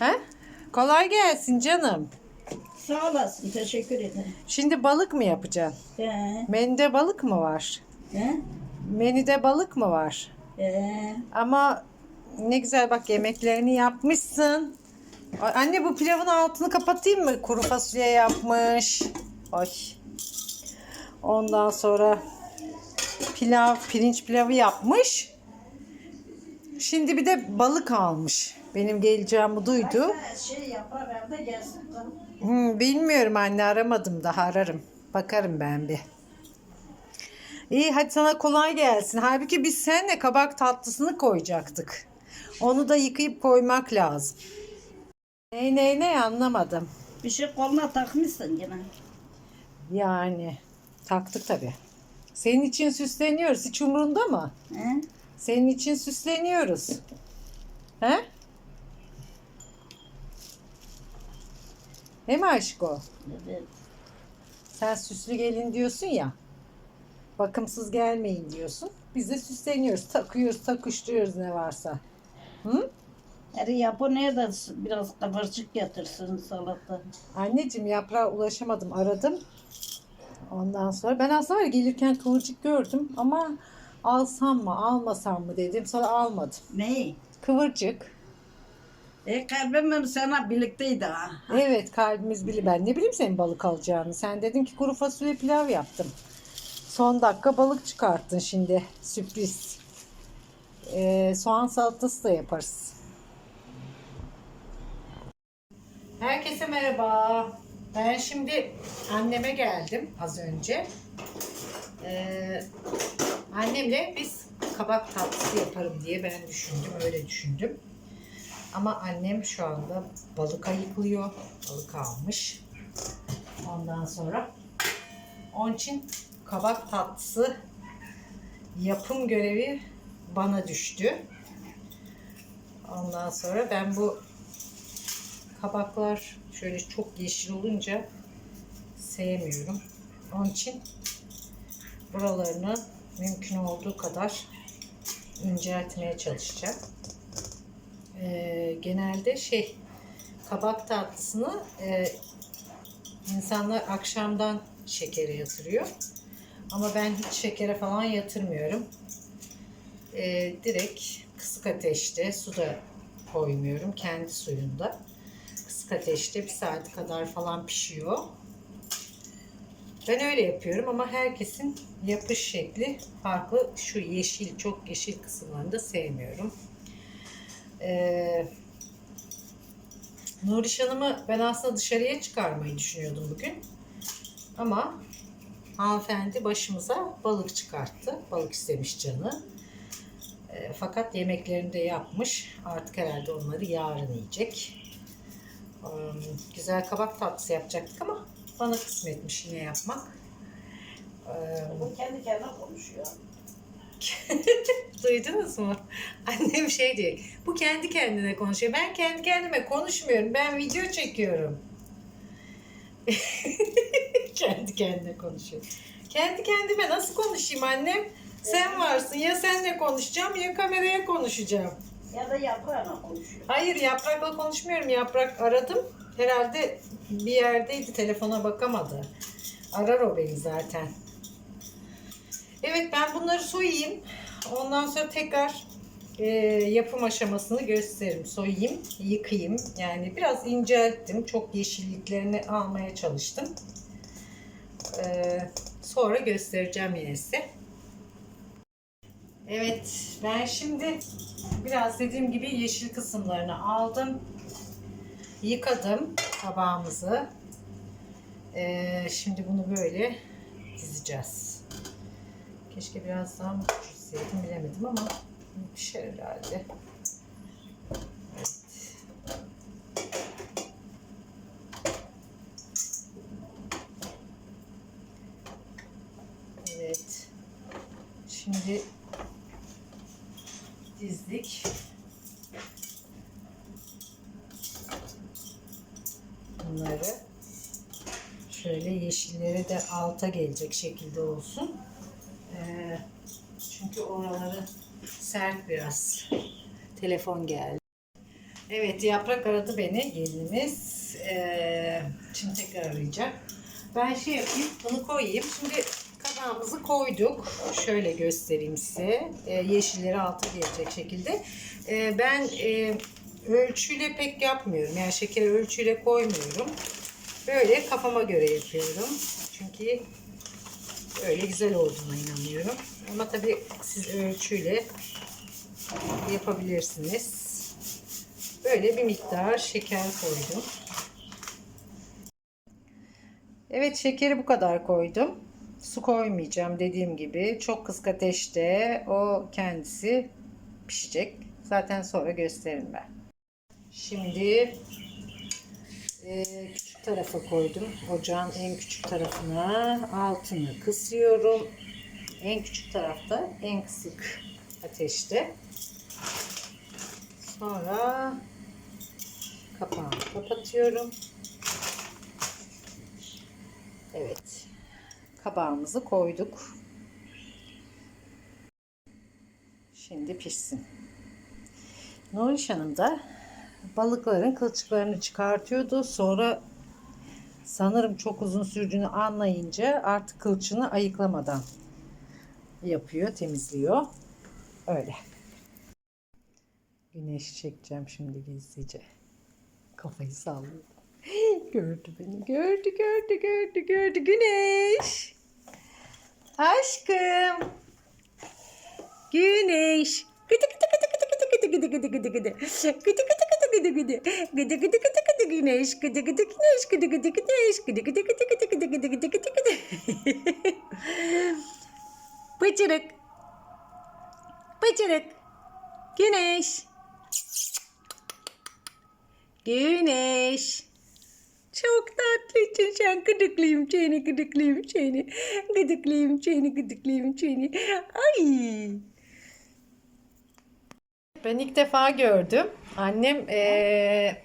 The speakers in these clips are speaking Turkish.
He? Kolay gelsin canım. Sağ olasın. Teşekkür ederim. Şimdi balık mı yapacaksın? He. Menüde balık mı var? He. Menüde balık mı var? He. Ama ne güzel bak yemeklerini yapmışsın. Ay, Anne bu pilavın altını kapatayım mı? Kuru fasulye yapmış. Ay. Ondan sonra pilav, pirinç pilavı yapmış. Şimdi bir de balık almış. Benim geleceğimi duydu. Şey yapar evde gelsin. canım. Hmm, bilmiyorum anne aramadım daha ararım. Bakarım ben bir. İyi hadi sana kolay gelsin. Halbuki biz seninle kabak tatlısını koyacaktık. Onu da yıkayıp koymak lazım. Ne ne ne anlamadım. Bir şey koluna takmışsın yine. Yani taktık tabii. Senin için süsleniyoruz. Hiç umurunda mı? He. Senin için süsleniyoruz. He? He mi aşko? Evet. Sen süslü gelin diyorsun ya. Bakımsız gelmeyin diyorsun. Biz de süsleniyoruz. Takıyoruz, takıştırıyoruz ne varsa. Hı? Her yapı nerede biraz kıvırcık getirsin salata. Anneciğim yaprağa ulaşamadım. Aradım. Ondan sonra ben aslında var gelirken kıvırcık gördüm ama alsam mı almasam mı dedim. Sonra almadım. Ne? Kıvırcık. E kalbim sana birlikteydi ha. Evet kalbimiz bili. Ben ne bileyim senin balık alacağını. Sen dedin ki kuru fasulye pilav yaptım. Son dakika balık çıkarttın şimdi. Sürpriz. Ee, soğan salatası da yaparız. Herkese merhaba. Ben şimdi anneme geldim az önce. Ee, annemle biz kabak tatlısı yaparım diye ben düşündüm. Öyle düşündüm. Ama annem şu anda balık ayıklıyor. Balık almış. Ondan sonra onun için kabak tatlısı yapım görevi bana düştü. Ondan sonra ben bu kabaklar şöyle çok yeşil olunca sevmiyorum. Onun için buralarını mümkün olduğu kadar inceltmeye çalışacağım. Ee, genelde şey kabak tatlısını e, insanlar akşamdan şekere yatırıyor. Ama ben hiç şekere falan yatırmıyorum. Ee, direkt kısık ateşte su da koymuyorum. Kendi suyunda. Kısık ateşte bir saat kadar falan pişiyor. Ben öyle yapıyorum ama herkesin yapış şekli farklı. Şu yeşil, çok yeşil kısımlarını da sevmiyorum. Ee, Nuriş Hanım'ı ben aslında dışarıya çıkarmayı düşünüyordum bugün. Ama hanımefendi başımıza balık çıkarttı. Balık istemiş canı. Ee, fakat yemeklerini de yapmış. Artık herhalde onları yarın yiyecek. Ee, güzel kabak tatlısı yapacaktık ama bana kısmetmiş yine yapmak. Ee, Bu kendi kendine konuşuyor. Duydunuz mu? Annem şey diyor. Bu kendi kendine konuşuyor. Ben kendi kendime konuşmuyorum. Ben video çekiyorum. kendi kendine konuşuyor. Kendi kendime nasıl konuşayım annem? Sen varsın. Ya senle konuşacağım ya kameraya konuşacağım. Ya da yaprağına konuşuyor. Hayır yaprakla konuşmuyorum. Yaprak aradım. Herhalde bir yerdeydi. Telefona bakamadı. Arar o beni zaten. Evet ben bunları soyayım. Ondan sonra tekrar e, yapım aşamasını gösteririm. Soyayım, yıkayayım. Yani biraz incelttim. Çok yeşilliklerini almaya çalıştım. E, sonra göstereceğim yine size. Evet ben şimdi biraz dediğim gibi yeşil kısımlarını aldım. Yıkadım tabağımızı. E, şimdi bunu böyle dizeceğiz. Keşke biraz daha mı pişirseydim bilemedim ama pişer herhalde. Evet. Evet. Şimdi dizdik. Bunları şöyle yeşilleri de alta gelecek şekilde olsun. Ee, çünkü oraları sert biraz. Telefon geldi. Evet yaprak aradı beni gelinimiz. Ee, şimdi tekrar arayacak. Ben şey yapayım bunu koyayım. Şimdi kabağımızı koyduk. Şöyle göstereyim size. Ee, yeşilleri alta gelecek şekilde. Ee, ben e, ölçüyle pek yapmıyorum. Yani şekeri ölçüyle koymuyorum. Böyle kafama göre yapıyorum. Çünkü öyle güzel olduğuna inanıyorum. Ama tabii siz ölçüyle yapabilirsiniz. Böyle bir miktar şeker koydum. Evet şekeri bu kadar koydum. Su koymayacağım dediğim gibi. Çok kısık ateşte o kendisi pişecek. Zaten sonra gösteririm ben. Şimdi e, tarafa koydum. Ocağın en küçük tarafına altını kısıyorum. En küçük tarafta en kısık ateşte. Sonra kapağını kapatıyorum. Evet. Kabağımızı koyduk. Şimdi pişsin. Nuriş Hanım da balıkların kılçıklarını çıkartıyordu. Sonra sanırım çok uzun sürdüğünü anlayınca artık kılçığını ayıklamadan yapıyor, temizliyor. Öyle. Güneş çekeceğim şimdi gizlice. Kafayı sallıyor. gördü beni. Gördü, gördü, gördü, gördü. Güneş. Aşkım. Güneş. Gıdı gıdı gıdı gıdı gıdı gıdı gıdı gıdı gıdı. Gıdı gıdı gıdı gıdı gıdı. Gıdı gıdı gıdı gıdı güneş. Gıdı gıdı güneş. Gıdı gıdı güneş. Gıdı gıdı gıdı gıdı gıdı gıdı gıdı gıdı gıdı. Bıcırık. Bıcırık. Güneş. Güneş. Çok tatlısın sen gıdıklıyım seni gıdıklıyım seni. Gıdıklıyım seni gıdıklıyım seni. Ay. Ben ilk defa gördüm. Annem eee,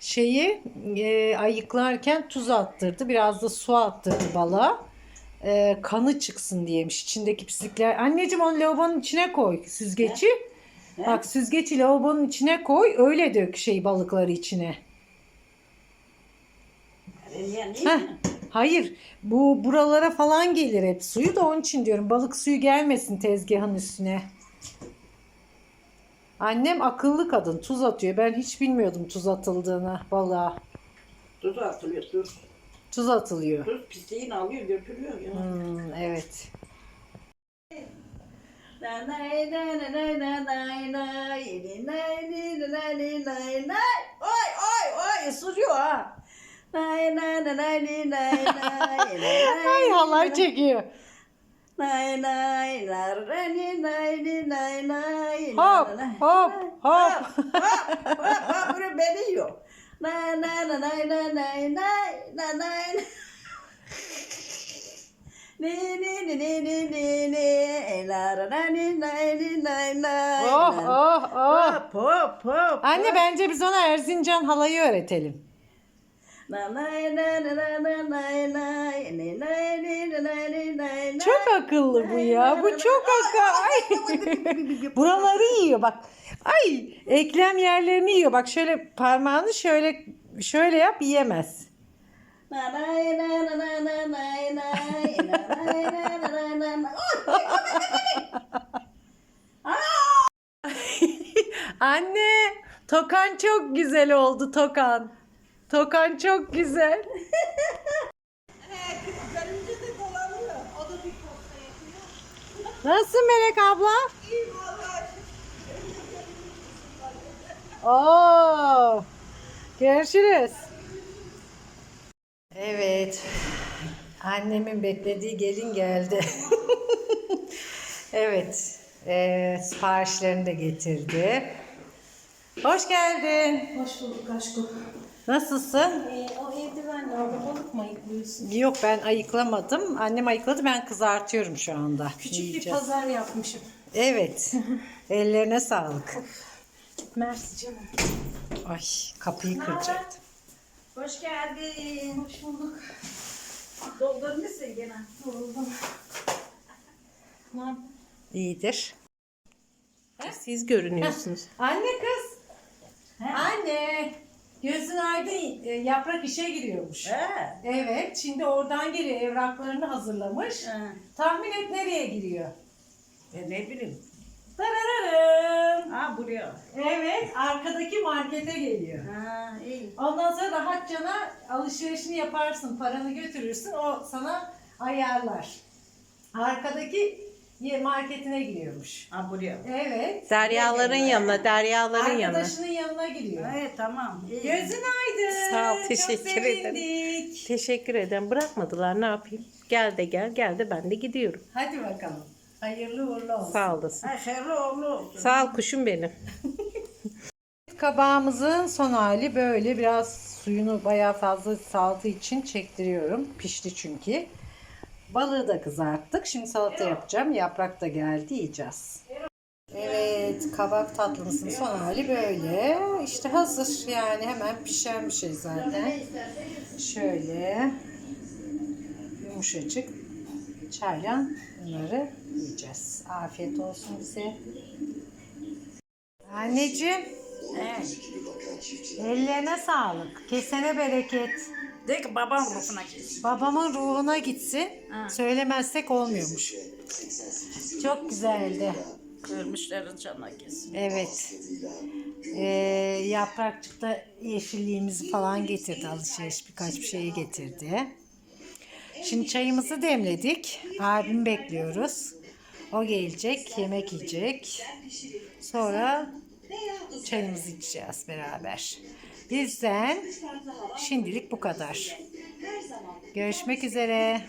şeyi eee, ayıklarken tuz attırdı. Biraz da su attırdı balığa. Eee, kanı çıksın diyemiş. İçindeki pislikler. Anneciğim onu lavabonun içine koy süzgeci. Bak süzgeci lavabonun içine koy. Öyle dök şey balıkları içine. Heh, hayır. Bu buralara falan gelir hep suyu da onun için diyorum. Balık suyu gelmesin tezgahın üstüne. Annem akıllı kadın tuz atıyor. Ben hiç bilmiyordum tuz atıldığını valla. Tuz atılıyor tuz. Tuz atılıyor. Tuz pisliğini alıyor götürüyor. Ya. Hmm, evet. Oy oy oy ısırıyor ha. Ay halay çekiyor. Nay Hop hop hop. Hop hop bunu beni yiyor. Nay nay nay nay nay nay nay nay Ni ni ni ni ni ni ni narani nay ni nay nay. Oh oh oh. Hop hop hop. Anne bence biz ona Erzincan halayı öğretelim. Çok akıllı bu ya. Bu çok akıllı. Buraları yiyor bak. Ay eklem yerlerini yiyor. Bak şöyle parmağını şöyle şöyle yap yiyemez. Anne tokan çok güzel oldu tokan. Tokan çok güzel. Nasılsın Melek abla? Oo. Görüşürüz. Evet. Annemin beklediği gelin geldi. evet. eee, siparişlerini de getirdi. Hoş geldin. Hoş bulduk aşkım. Nasılsın? Ee, o eldivenle orada balık mı ayıklıyorsun? Yok ben ayıklamadım. Annem ayıkladı ben kızartıyorum şu anda. Küçük bir Yiyeceğiz. pazar yapmışım. Evet. Ellerine sağlık. Mersi canım. Ay kapıyı kıracaktım. Hoş geldin. Hoş bulduk. Doldurmuşsun gene. Yoruldum. Ne yap- İyidir. Siz görünüyorsunuz. Anne kız. Gözün aydın e, yaprak işe giriyormuş. He. Evet, şimdi oradan geliyor. Evraklarını hazırlamış. He. Tahmin et nereye giriyor? E ne bileyim. Tarararım. Ha buraya. Evet, arkadaki markete geliyor. Ha iyi. Ondan sonra rahatçana alışverişini yaparsın, paranı götürürsün, o sana ayarlar. Arkadaki ye- marketine giriyormuş. Ha buraya. Evet. Deryaların yanına, deryaların yanına. Arkadaşının yanına giriyor. Evet tamam. iyi. Gözün aydın. Sağ ol, Çok teşekkür ederim. sevindik. Teşekkür ederim. Bırakmadılar ne yapayım? Gel de gel, gel de ben de gidiyorum. Hadi bakalım. Hayırlı uğurlu olsun. Sağ olasın. Ha hayırlı uğurlu olsun. Sağ ol kuşum benim. Kabağımızın son hali böyle biraz suyunu bayağı fazla saldığı için çektiriyorum. Pişti çünkü. Balığı da kızarttık. Şimdi salata yapacağım. Yaprak da geldi yiyeceğiz. Evet kabak tatlımızın son hali böyle. İşte hazır yani hemen pişen bir şey zaten. Şöyle yumuşacık çayla bunları yiyeceğiz. Afiyet olsun bize. Anneciğim He. Ellerine sağlık. Kesene bereket. De ki babam ruhuna gitsin. Babamın ruhuna gitsin. Ha. Söylemezsek olmuyormuş. Çok güzeldi. Ölmüşlerin canına gitsin. Evet. Ee, yaprakçıkta yeşilliğimizi falan getirdi alışveriş. Birkaç bir şeyi getirdi. Şimdi çayımızı demledik. Abim bekliyoruz. O gelecek, yemek yiyecek. Sonra çayımızı içeceğiz beraber. Bizden şimdilik bu kadar. Görüşmek üzere.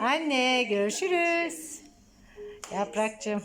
Anne görüşürüz. Yaprakçım.